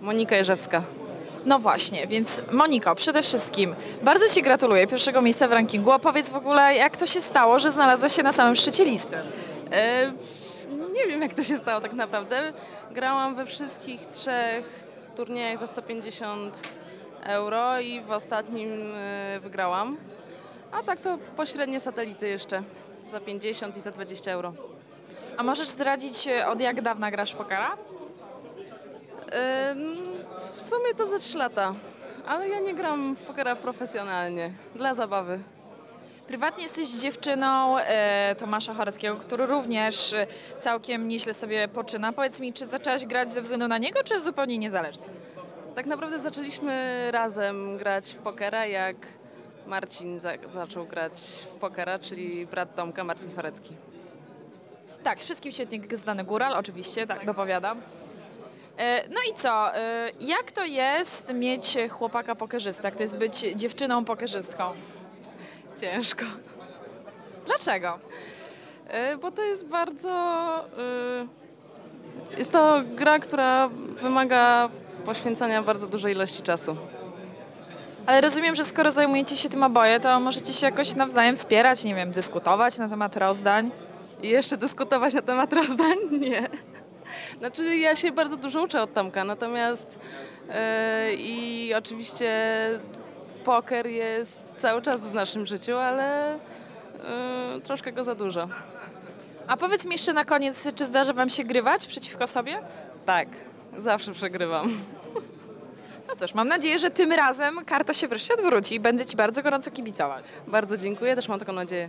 Monika Jerzewska. No właśnie, więc Moniko, przede wszystkim bardzo Ci gratuluję pierwszego miejsca w rankingu. Opowiedz w ogóle, jak to się stało, że znalazłaś się na samym szczycie listy. E, nie wiem jak to się stało tak naprawdę. Grałam we wszystkich trzech turniejach za 150 euro i w ostatnim e, wygrałam. A tak to pośrednie satelity jeszcze za 50 i za 20 euro. A możesz zdradzić, e, od jak dawna grasz pokera? W sumie to za 3 lata, ale ja nie gram w pokera profesjonalnie, dla zabawy. Prywatnie jesteś dziewczyną e, Tomasza Choreckiego, który również e, całkiem nieźle sobie poczyna. Powiedz mi, czy zaczęłaś grać ze względu na niego, czy zupełnie niezależnie? Tak naprawdę zaczęliśmy razem grać w pokera, jak Marcin za zaczął grać w pokera, czyli brat Tomka, Marcin Chorecki. Tak, wszystkim świetnie znany góral, oczywiście, tak, dopowiadam. E, No i co, e, jak to jest mieć chłopaka pokerzystę? Jak to jest być dziewczyną pokerzystką? Ciężko. Dlaczego? E, Bo to jest bardzo... Jest to gra, która wymaga poświęcania bardzo dużej ilości czasu. Ale rozumiem, że skoro zajmujecie się tym oboje, to możecie się jakoś nawzajem wspierać, nie wiem, dyskutować na temat rozdań. I jeszcze dyskutować na temat rozdań? Nie. Znaczy ja się bardzo dużo uczę od Tomka, natomiast e, i oczywiście poker jest cały czas w naszym życiu, ale e, troszkę go za dużo. A powiedz mi jeszcze na koniec, czy zdarza wam się grywać przeciwko sobie? Tak, zawsze przegrywam. No cóż, mam nadzieję, że tym razem karta się wreszcie odwróci i będzie ci bardzo gorąco kibicować. Bardzo dziękuję, też mam taką nadzieję.